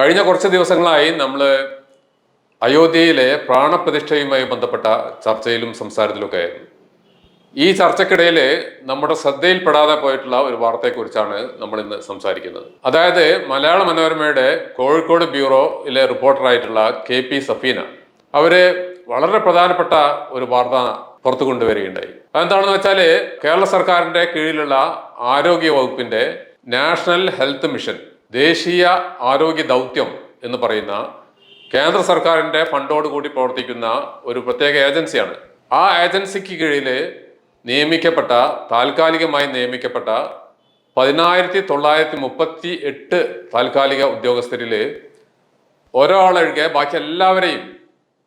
കഴിഞ്ഞ കുറച്ച് ദിവസങ്ങളായി നമ്മൾ അയോധ്യയിലെ പ്രാണപ്രതിഷ്ഠയുമായി ബന്ധപ്പെട്ട ചർച്ചയിലും സംസാരത്തിലൊക്കെ ആയിരുന്നു. ഈ ചർച്ചക്കിടയിൽ നമ്മുടെ ശ്രദ്ധയിൽപ്പെടാതെ പോയിട്ടുള്ള ഒരു വാർത്തയെക്കുറിച്ചാണ് നമ്മൾ ഇന്ന് സംസാരിക്കുന്നത്. അതായത് മലയാള മനോരമയുടെ കോഴിക്കോട് ബ്യൂറോയിലെ റിപ്പോർട്ടറായിട്ടുള്ള കെ പി സഫീന അവർ വളരെ പ്രധാനപ്പെട്ട ഒരു വാർത്ത പുറത്തു കൊണ്ടുവരികയുണ്ടായി. അതെന്താണെന്ന് വെച്ചാൽ കേരള സർക്കാരിന്റെ കീഴിലുള്ള ആരോഗ്യ വകുപ്പിന്റെ നാഷണൽ ഹെൽത്ത് മിഷൻ ദേശീയ ആരോഗ്യ ദൗത്യം എന്ന് പറയുന്ന കേന്ദ്ര സർക്കാരിന്റെ ഫണ്ടോടുകൂടി പ്രവർത്തിക്കുന്ന ഒരു പ്രത്യേക ഏജൻസിയാണ്. ആ ഏജൻസിക്ക് കീഴിൽ നിയമിക്കപ്പെട്ട താൽക്കാലികമായി നിയമിക്കപ്പെട്ട പതിനായിരത്തി തൊള്ളായിരത്തി മുപ്പത്തി എട്ട് താൽക്കാലിക ഉദ്യോഗസ്ഥരിൽ ഒരാളൊഴികെ ബാക്കി എല്ലാവരെയും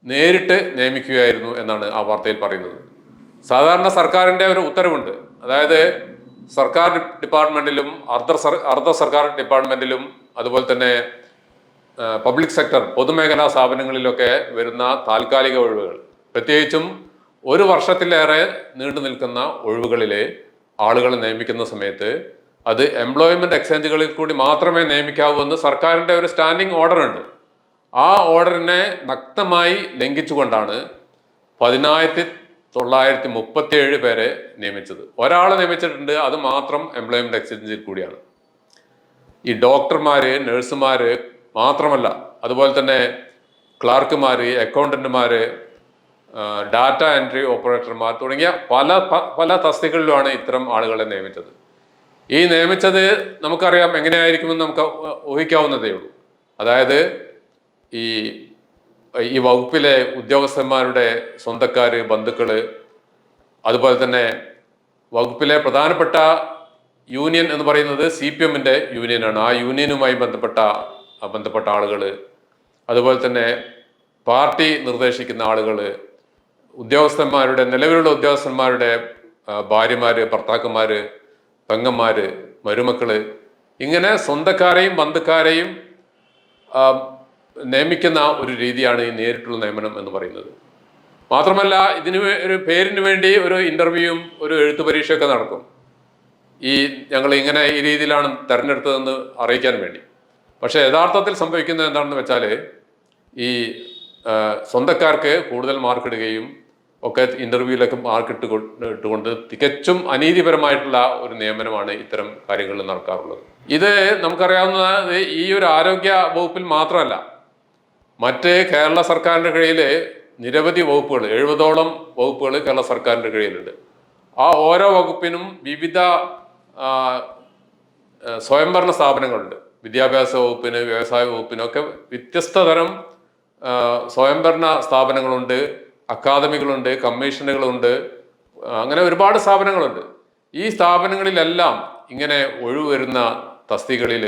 നേരിട്ട് നിയമിക്കുകയായിരുന്നു എന്നാണ് ആ വാർത്തയിൽ പറയുന്നത്. സാധാരണ സർക്കാരിന്റെ ഒരു ഉത്തരവുണ്ട്. അതായത് സർക്കാർ ഡിപ്പാർട്ട്മെന്റിലും അർദ്ധ അർദ്ധ സർക്കാർ ഡിപ്പാർട്ട്മെന്റിലും അതുപോലെ തന്നെ പബ്ലിക് സെക്ടർ പൊതുമേഖലാ സ്ഥാപനങ്ങളിലൊക്കെ വരുന്ന താൽക്കാലിക ഒഴിവുകൾ. പ്രത്യേകിച്ചും ഒരു വർഷത്തിലേറെ നീണ്ടു നിൽക്കുന്ന ഒഴിവുകളിൽ ആളുകളെ നിയമിക്കുന്ന സമയത്ത് അത് എംപ്ലോയ്മെന്റ് എക്സ്ചേഞ്ചുകളിൽ കൂടി മാത്രമേ നിയമിക്കാവൂ എന്ന് സർക്കാരിന്റെ ഒരു സ്റ്റാൻഡിംഗ് ഓർഡർ ഉണ്ട്. ആ ഓർഡറിനെ നഗ്നമായി ലംഘിച്ചുകൊണ്ടാണ് പതിനായിരത്തി തൊള്ളായിരത്തി മുപ്പത്തി ഏഴ് പേരെ നിയമിച്ചത്. ഒരാളെ നിയമിച്ചിട്ടുണ്ട് അത് മാത്രം എംപ്ലോയ്മെന്റ് എക്സ്ചേഞ്ചിൽ കൂടിയാണ്. ഈ ഡോക്ടർമാര് നഴ്സുമാര് മാത്രമല്ല അതുപോലെ തന്നെ ക്ലാർക്കുമാര് അക്കൗണ്ടന്റുമാര് ഡാറ്റ എൻട്രി ഓപ്പറേറ്റർമാർ തുടങ്ങിയ പല പല തസ്തികളിലുമാണ് ഇത്തരം ആളുകളെ നിയമിച്ചത്. ഈ നിയമിച്ചത് നമുക്കറിയാം എങ്ങനെയായിരിക്കുമെന്ന് നമുക്ക് ഊഹിക്കാവുന്നതേ ഉള്ളൂ. അതായത് ഈ ഈ വകുപ്പിലെ ഉദ്യോഗസ്ഥന്മാരുടെ സ്വന്തക്കാര് ബന്ധുക്കൾ അതുപോലെ തന്നെ വകുപ്പിലെ പ്രധാനപ്പെട്ട യൂണിയൻ എന്ന് പറയുന്നത് സി പി എമ്മിന്റെ യൂണിയനാണ്. ആ യൂണിയനുമായി ബന്ധപ്പെട്ട ബന്ധപ്പെട്ട ആളുകൾ അതുപോലെ തന്നെ പാർട്ടി നിർദ്ദേശിക്കുന്ന ആളുകൾ ഉദ്യോഗസ്ഥന്മാരുടെ നിലവിലുള്ള ഉദ്യോഗസ്ഥന്മാരുടെ ഭാര്യമാർ ഭാര്യമാര് ഭർത്താക്കന്മാര് പെങ്ങന്മാര് മരുമക്കൾ ഇങ്ങനെ സ്വന്തക്കാരെയും ബന്ധുക്കാരെയും നിയമിക്കുന്ന ഒരു രീതിയാണ് ഈ നേരിട്ടുള്ള നിയമനം എന്ന് പറയുന്നത്. മാത്രമല്ല ഇതിന് ഒരു പേരിന് വേണ്ടി ഒരു ഇന്റർവ്യൂവും ഒരു എഴുത്തു പരീക്ഷയൊക്കെ നടക്കും. ഈ ഞങ്ങൾ ഇങ്ങനെ ഈ രീതിയിലാണ് തെരഞ്ഞെടുത്തതെന്ന് അറിയിക്കാൻ വേണ്ടി. പക്ഷേ യഥാർത്ഥത്തിൽ സംഭവിക്കുന്നത് എന്താണെന്ന് വെച്ചാൽ ഈ സ്വന്തക്കാർക്ക് കൂടുതൽ മാർക്ക് ഇടുകയും ഒക്കെ ഇന്റർവ്യൂവിലൊക്കെ മാർക്ക് ഇട്ട് ഇട്ടുകൊണ്ട് തികച്ചും അനീതിപരമായിട്ടുള്ള ഒരു നിയമനമാണ് ഇത്തരം കാര്യങ്ങളിൽ നടക്കാറുള്ളത്. ഇത് നമുക്കറിയാവുന്ന ഈ ഒരു ആരോഗ്യ വകുപ്പിൽ മാത്രമല്ല. മറ്റ് കേരള സർക്കാരിന്റെ കീഴിൽ നിരവധി വകുപ്പുകൾ എഴുപതോളം വകുപ്പുകൾ കേരള സർക്കാരിന്റെ കീഴിലുണ്ട്. ആ ഓരോ വകുപ്പിനും വിവിധ സ്വയംഭരണ സ്ഥാപനങ്ങളുണ്ട്. വിദ്യാഭ്യാസ വകുപ്പിന് വ്യവസായ വകുപ്പിനൊക്കെ വ്യത്യസ്ത തരം സ്വയംഭരണ സ്ഥാപനങ്ങളുണ്ട് അക്കാദമികളുണ്ട് കമ്മീഷനുകളുണ്ട് അങ്ങനെ ഒരുപാട് സ്ഥാപനങ്ങളുണ്ട്. ഈ സ്ഥാപനങ്ങളിലെല്ലാം ഇങ്ങനെ ഒഴിവ് വരുന്ന തസ്തികളിൽ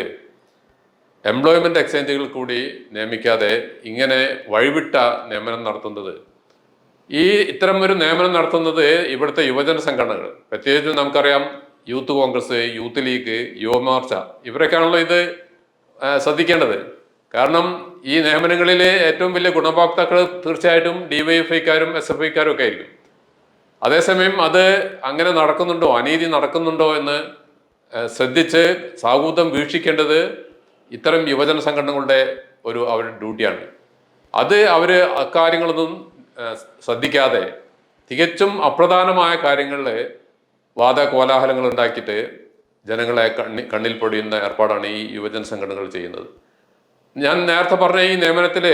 എംപ്ലോയ്മെന്റ് എക്സ്ചേഞ്ചുകൾ കൂടി നിയമിക്കാതെ ഇങ്ങനെ വഴിവിട്ട നിയമനം നടത്തുന്നത്. ഈ ഇത്തരം ഒരു നിയമനം നടത്തുന്നത് ഇവിടുത്തെ യുവജന സംഘടനകൾ. പ്രത്യേകിച്ച് നമുക്കറിയാം youth Congress youth league Yuvamorcha ഇവരൊക്കെയാണല്ലോ ഇത് ശ്രദ്ധിക്കേണ്ടത്. കാരണം ഈ നിയമനങ്ങളിൽ ഏറ്റവും വലിയ ഗുണഭോക്താക്കൾ തീർച്ചയായിട്ടും ഡിവൈഎഫ്ഐക്കാരും എസ് എഫ് ഐക്കാരും ഒക്കെ ആയിരിക്കും. അതേസമയം അത് അങ്ങനെ നടക്കുന്നുണ്ടോ അനീതി നടക്കുന്നുണ്ടോ എന്ന് ശ്രദ്ധിച്ച് സാഹൂതം വീക്ഷിക്കേണ്ടത് ഇത്തരം യുവജന സംഘടനകളുടെ ഒരു അവരുടെ ഡ്യൂട്ടിയാണ്. അത് അവർ അക്കാര്യങ്ങളൊന്നും ശ്രദ്ധിക്കാതെ തികച്ചും അപ്രധാനമായ കാര്യങ്ങളിൽ വാദ കോലാഹലങ്ങൾ ഉണ്ടാക്കിയിട്ട് ജനങ്ങളെ കണ്ണി കണ്ണിൽ പൊടിയുന്ന ഏർപ്പാടാണ് ഈ യുവജന സംഘടനകൾ ചെയ്യുന്നത്. ഞാൻ നേരത്തെ പറഞ്ഞ ഈ നിയമനത്തിൽ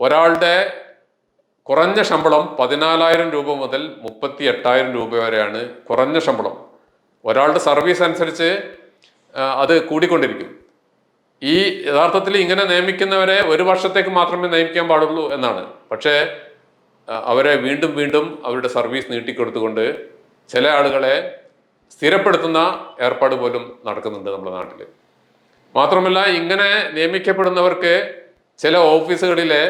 ഒരാളുടെ കുറഞ്ഞ ശമ്പളം പതിനാലായിരം രൂപ മുതൽ മുപ്പത്തി എട്ടായിരം രൂപ വരെയാണ് കുറഞ്ഞ ശമ്പളം. ഒരാളുടെ സർവീസ് അനുസരിച്ച് അത് കൂടിക്കൊണ്ടിരിക്കും. ഈ യഥാർത്ഥത്തിൽ ഇങ്ങനെ നിയമിക്കുന്നവരെ ഒരു വർഷത്തേക്ക് മാത്രമേ നിയമിക്കാൻ പാടുള്ളൂ എന്നാണ്. പക്ഷേ അവരെ വീണ്ടും വീണ്ടും അവരുടെ സർവീസ് നീട്ടിക്കൊടുത്തുകൊണ്ട് ചില ആളുകളെ സ്ഥിരപ്പെടുത്തുന്ന ഏർപ്പാട് പോലും നടക്കുന്നുണ്ട് നമ്മുടെ നാട്ടിൽ മാത്രമല്ല ഇങ്ങനെ നിയമിക്കപ്പെടുന്നവർക്ക് ചില ഓഫീസുകളിലെ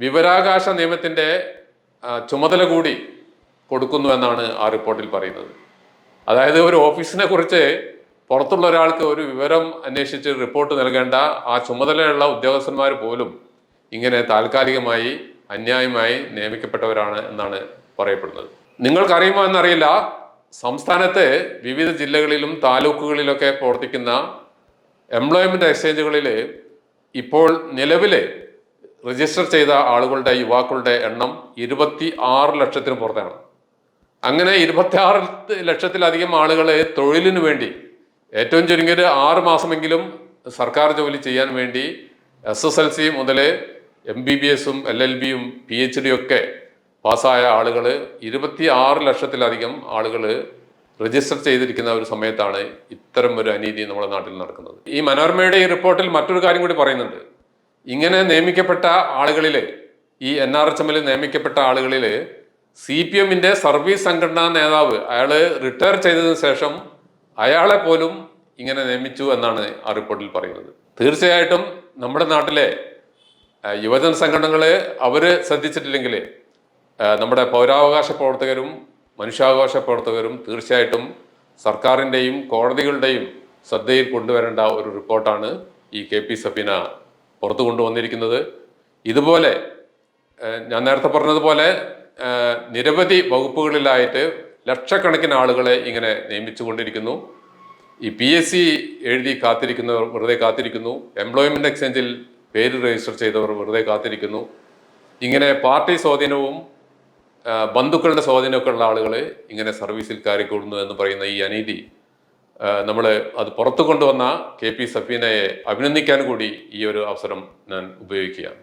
വിവരാകാശ നിയമത്തിന്റെ ചുമതല കൂടി കൊടുക്കുന്നു എന്നാണ് ആ റിപ്പോർട്ടിൽ പറയുന്നത്. അതായത് ഒരു ഓഫീസിനെ കുറിച്ച് പുറത്തുള്ള ഒരാൾക്ക് ഒരു വിവരം അന്വേഷിച്ച് റിപ്പോർട്ട് നൽകേണ്ട ആ ചുമതലയുള്ള ഉദ്യോഗസ്ഥന്മാർ പോലും ഇങ്ങനെ താൽക്കാലികമായി അന്യായമായി നിയമിക്കപ്പെട്ടവരാണ് എന്നാണ് പറയപ്പെടുന്നത്. നിങ്ങൾക്കറിയുമോ എന്നറിയില്ല. സംസ്ഥാനത്തെ വിവിധ ജില്ലകളിലും താലൂക്കുകളിലൊക്കെ പ്രവർത്തിക്കുന്ന എംപ്ലോയ്മെന്റ് എക്സ്ചേഞ്ചുകളിൽ ഇപ്പോൾ നിലവിലെ രജിസ്റ്റർ ചെയ്ത ആളുകളുടെ യുവാക്കളുടെ എണ്ണം ഇരുപത്തി ആറ് ലക്ഷത്തിന് പുറത്താണ്. അങ്ങനെ ഇരുപത്തി ആറ് ലക്ഷത്തിലധികം ആളുകളെ തൊഴിലിനു വേണ്ടി ഏറ്റവും ചുരുങ്ങിയത് ആറ് മാസമെങ്കിലും സർക്കാർ ജോലി ചെയ്യാൻ വേണ്ടി എസ് എസ് എൽ സി മുതൽ എം ബി ബി എസും എൽ എൽ ബിയും പി എച്ച് ഡി ഒക്കെ പാസ്സായ ആളുകൾ ഇരുപത്തി ആറ് ലക്ഷത്തിലധികം ആളുകൾ രജിസ്റ്റർ ചെയ്തിരിക്കുന്ന ഒരു സമയത്താണ് ഇത്തരം ഒരു അനീതി നമ്മുടെ നാട്ടിൽ നടക്കുന്നത്. ഈ മനോരമയുടെ ഈ റിപ്പോർട്ടിൽ മറ്റൊരു കാര്യം കൂടി പറയുന്നുണ്ട്. ഇങ്ങനെ നിയമിക്കപ്പെട്ട ആളുകളിൽ ഈ എൻ ആർ എച്ച് എമ്മിൽ നിയമിക്കപ്പെട്ട ആളുകളിൽ സി പി എമ്മിന്റെ സർവീസ് സംഘടനാ നേതാവ് അയാൾ റിട്ടയർ ചെയ്തതിനു ശേഷം അയാളെ പോലും ഇങ്ങനെ നിയമിച്ചു എന്നാണ് ആ റിപ്പോർട്ടിൽ പറയുന്നത്. തീർച്ചയായിട്ടും നമ്മുടെ നാട്ടിലെ യുവജന സംഘടനകൾ അവർ ശ്രദ്ധിച്ചിട്ടില്ലെങ്കിൽ നമ്മുടെ പൗരാവകാശ പ്രവർത്തകരും മനുഷ്യാവകാശ പ്രവർത്തകരും തീർച്ചയായിട്ടും സർക്കാരിന്റെയും കോടതികളുടെയും ശ്രദ്ധയിൽ കൊണ്ടുവരേണ്ട ഒരു റിപ്പോർട്ടാണ് ഈ കെ പി സഫീന പുറത്തു കൊണ്ടുവന്നിരിക്കുന്നത്. ഇതുപോലെ ഞാൻ നേരത്തെ പറഞ്ഞതുപോലെ നിരവധി വകുപ്പുകളിലായിട്ട് ലക്ഷക്കണക്കിന് ആളുകളെ ഇങ്ങനെ നിയമിച്ചുകൊണ്ടിരിക്കുന്നു. ഈ പി എസ് സി എഴുതി കാത്തിരിക്കുന്നവർ വെറുതെ കാത്തിരിക്കുന്നു. എംപ്ലോയ്മെന്റ് എക്സ്ചേഞ്ചിൽ പേര് രജിസ്റ്റർ ചെയ്തവർ വെറുതെ കാത്തിരിക്കുന്നു. ഇങ്ങനെ പാർട്ടി സ്വാധീനവും ബന്ധുക്കളുടെ സ്വാധീനമൊക്കെ ഉള്ള ആളുകൾ ഇങ്ങനെ സർവീസിൽ കയറിക്കൂടുന്നു എന്ന് പറയുന്ന ഈ അനീതി നമ്മൾ അത് പുറത്തു കൊണ്ടുവന്ന കെ പി സഫീനയെ അഭിനന്ദിക്കാൻ കൂടി ഈ ഒരു അവസരം ഞാൻ ഉപയോഗിക്കുകയാണ്.